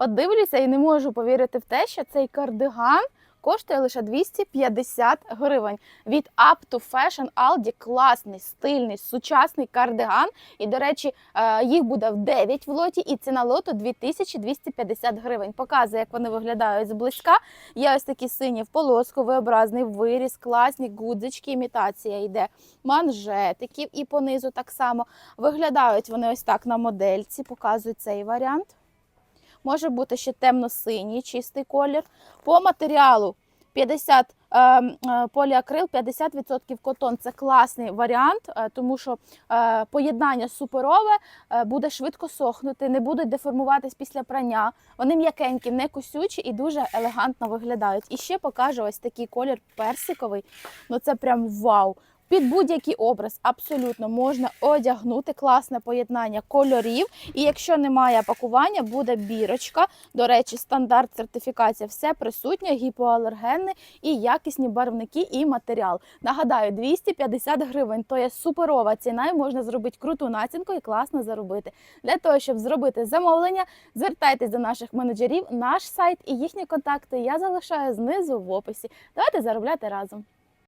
От дивлюся і не можу повірити в те, що цей кардиган коштує лише 250 гривень. Від Up to Fashion Aldi класний, стильний, сучасний кардиган. І, до речі, е, їх буде в 9 в лоті, і ціна лоту 2250 гривень. Показує, як вони виглядають зблизька. Є ось такі сині в полоску, V-образний виріз, класні гудзички, імітація йде манжетиків і понизу так само. Виглядають вони ось так на модельці, показують цей варіант. Може бути ще темно-синій чистий колір. По матеріалу 50 е, е, поліакрил, 50% котон. Це класний варіант, е, тому що поєднання суперове буде швидко сохнути, не будуть деформуватись після прання. Вони м'якенькі, не кусючі і дуже елегантно виглядають. І ще покажу ось такий колір персиковий. Ну це прям вау. Під будь-який образ абсолютно можна одягнути класне поєднання кольорів. І якщо немає пакування, буде бірочка. До речі, стандарт сертифікація все присутнє, гіпоалергенне і якісні барвники і матеріал. Нагадаю, 250 гривень то є суперова ціна, і можна зробити круту націнку і класно заробити. Для того, щоб зробити замовлення, звертайтесь до наших менеджерів, наш сайт і їхні контакти я залишаю знизу в описі. Давайте заробляти разом.